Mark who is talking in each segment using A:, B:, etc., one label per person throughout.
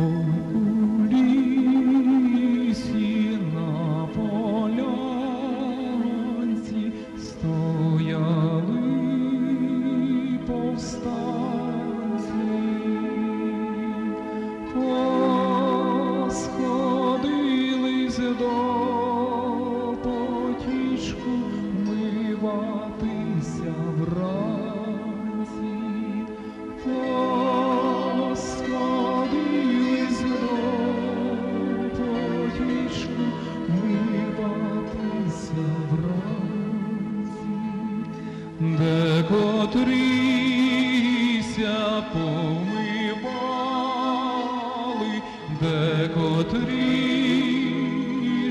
A: У лісі на полянці стояли повстанці, посходились до потічку миватися в рай. Котріся помивали, де котрі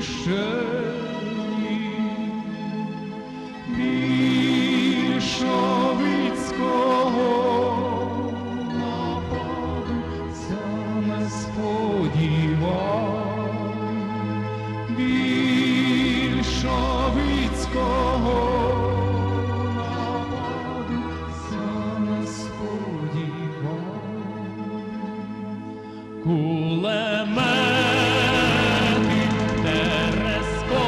A: ще Кулемети перескочу,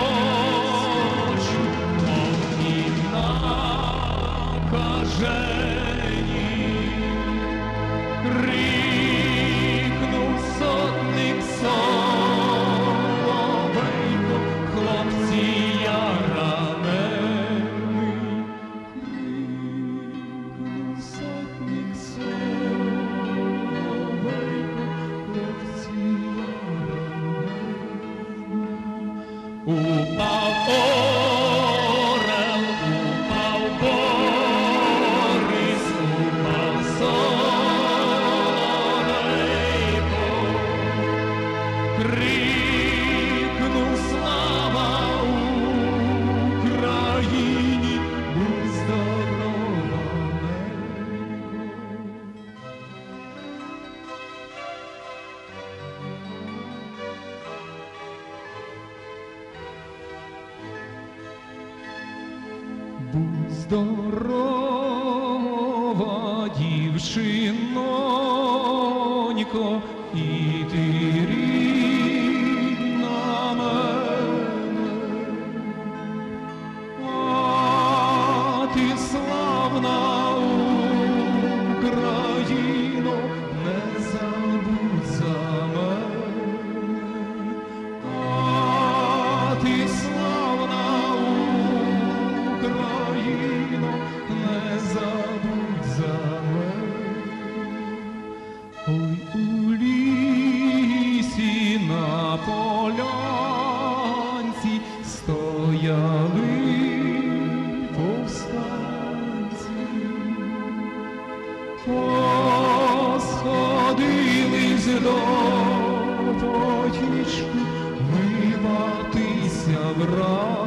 A: мов і накажені. Ooh. Будь здорова, дівчинонько, і ти Ой у лісі на полянці стояли повстанці. Посходились до потічку, вибатися враз.